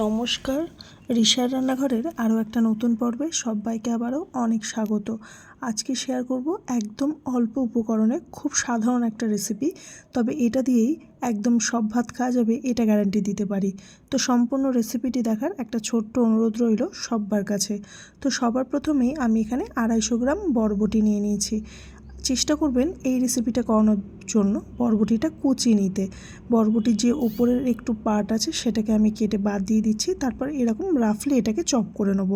নমস্কার। রিসার রান্নাঘরের আরও একটা নতুন পর্বে সবাইকে আবারও অনেক স্বাগত। আজকে শেয়ার করব একদম অল্প উপকরণে খুব সাধারণ একটা রেসিপি তবে এটা দিয়েই একদম সব ভাত খাওয়া যাবে এটা গ্যারান্টি দিতে পারি। তো সম্পূর্ণ রেসিপিটি দেখার একটা ছোট্ট অনুরোধ রইল সব্বার কাছে। তো সবার প্রথমেই আমি এখানে আড়াইশো গ্রাম বরবটি নিয়ে নিয়েছি। চেষ্টা করবেন এই রেসিপিটা করানোর জন্য বরবটিটা কুচিয়ে নিতে। বরবটির যে ওপরের একটু পার্ট আছে সেটাকে আমি কেটে বাদ দিয়ে দিচ্ছি, তারপর এরকম রাফলি এটাকে চপ করে নেব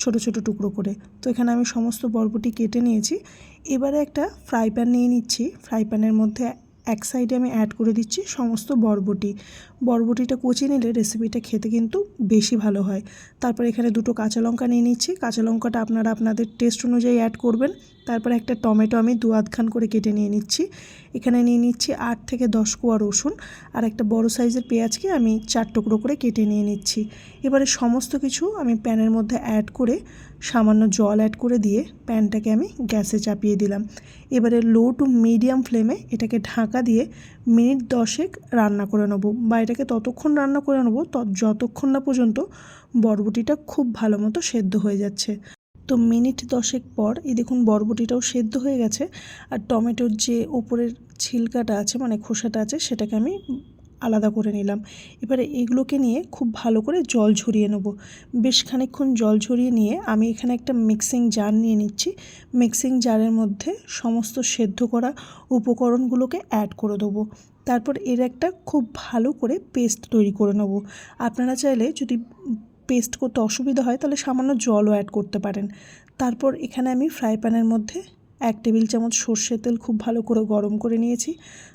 ছোট ছোট টুকরো করে। তো এখানে আমি সমস্ত বরবটি কেটে নিয়েছি। এবারে একটা ফ্রাই প্যান নিয়ে নিচ্ছি। ফ্রাই প্যানের মধ্যে এক সাইডে আমি অ্যাড করে দিচ্ছি সমস্ত বরবটি। বরবটিটা কুচিয়ে নিলে রেসিপিটা খেতে কিন্তু বেশি ভালো হয়। তারপর এখানে দুটো কাঁচা লঙ্কা নিয়ে নিচ্ছি। কাঁচা লঙ্কাটা আপনারা আপনাদের টেস্ট অনুযায়ী অ্যাড করবেন। তারপর একটা টমেটো আমি দু আধখান করে কেটে নিয়ে নিচ্ছি। এখানে নিয়ে নিচ্ছি আট থেকে দশ কোয়া রসুন আর একটা বড় সাইজের পেঁয়াজকে আমি চার টুকরো করে কেটে নিয়ে নিচ্ছি। এবারে সমস্ত কিছু আমি প্যানের মধ্যে অ্যাড করে সামান্য জল অ্যাড করে দিয়ে প্যানটাকে আমি গ্যাসে চাপিয়ে দিলাম। এবারে লো টু মিডিয়াম ফ্লেমে এটাকে ঢাকা দিয়ে মিনিট দশেক রান্না করে নেব। বা এটাকে ততক্ষণ রান্না করে নেব যতক্ষণ না পর্যন্ত বরবটিটা খুব ভালো মতো সেদ্ধ হয়ে যাচ্ছে। তো মিনিট দশেক পর, এই দেখুন বরবটিটাও সেদ্ধ হয়ে গেছে। আর টমেটোর যে ওপরের ছিলকাটা আছে মানে খোসাটা আছে, সেটাকে আমি আলাদা করে নিলাম। এবারে এগুলোকে নিয়ে খুব ভালো করে জল ঝরিয়ে নেব। বেশ খানিক্ষণ জল ঝরিয়ে নিয়ে আমি এখানে একটা মিক্সিং জার নিয়ে নিচ্ছি। মিক্সিং জারের মধ্যে সমস্ত সেদ্ধ করা উপকরণগুলোকে অ্যাড করে দেবো। তারপর এর একটা খুব ভালো করে পেস্ট তৈরি করে নেব। আপনারা চাইলে যদি পেস্ট করতে অসুবিধা হয় তাহলে সামান্য জলও অ্যাড করতে পারেন। তারপর এখানে আমি ফ্রাই প্যানের মধ্যে এক টেবিল চামচ সর্ষের তেল খুব ভালো করে গরম করে নিয়েছি।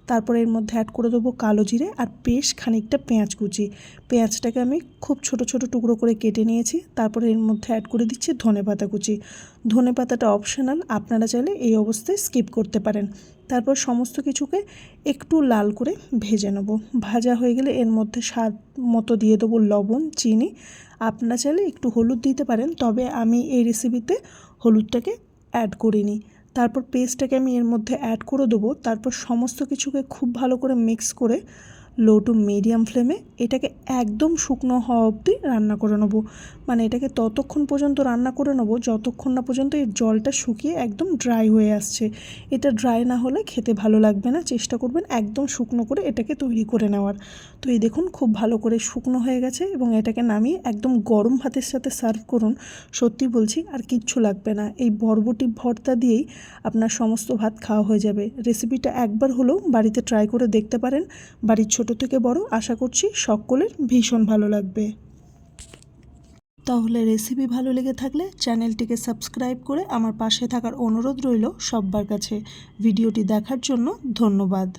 তারপর এর মধ্যে অ্যাড করে দেবো কালো জিরে আর বেশ খানিকটা পেঁয়াজ কুচি। পেঁয়াজটাকে আমি খুব ছোট ছোট টুকরো করে কেটে নিয়েছি। তারপর এর মধ্যে অ্যাড করে দিচ্ছি ধনে পাতা কুচি। ধনে পাতাটা অপশনাল আপনারা চাইলে এই অবস্থায় স্কিপ করতে পারেন। তারপর সমস্ত কিছুকে একটু লাল করে ভেজে নেব। ভাজা হয়ে গেলে এর মধ্যে স্বাদ মতো দিয়ে দেবো লবণ, চিনি। আপনারা চাইলে একটু হলুদ দিতে পারেন, তবে আমি এই রেসিপিতে হলুদটাকে অ্যাড করিনি। তারপর পেস্টটাকে আমি এর মধ্যে অ্যাড করে দেবো। তারপর সমস্ত কিছুকে খুব ভালো করে মিক্স করে লো টু মিডিয়াম ফ্লেমে এটাকে একদম শুকনো হওয়া অবধি রান্না করে নেব। মানে এটাকে ততক্ষণ পর্যন্ত রান্না করে নেব, যতক্ষণ না পর্যন্ত এর জলটা শুকিয়ে একদম ড্রাই হয়ে আসছে। এটা ড্রাই না হলে খেতে ভালো লাগবে না। চেষ্টা করবেন একদম শুকনো করে এটাকে তৈরি করে নেওয়ার। তো এই দেখুন খুব ভালো করে শুকনো হয়ে গেছে এবং এটাকে নামিয়ে একদম গরম ভাতের সাথে সার্ভ করুন। সত্যি বলছি আর কিচ্ছু লাগবে না। এই বরবটি ভর্তা দিয়েই আপনার সমস্ত ভাত খাওয়া হয়ে যাবে। রেসিপিটা একবার হলেও বাড়িতে ট্রাই করে দেখতে পারেন। বাড়ির ছোট থেকে বড় আশা করছি সকলের ভীষণ ভালো লাগবে। তাহলে রেসিপি ভালো লেগে থাকলে চ্যানেলটিকে সাবস্ক্রাইব করে আমার পাশে থাকার অনুরোধ রইল সব্বার কাছে। ভিডিওটি দেখার জন্য ধন্যবাদ।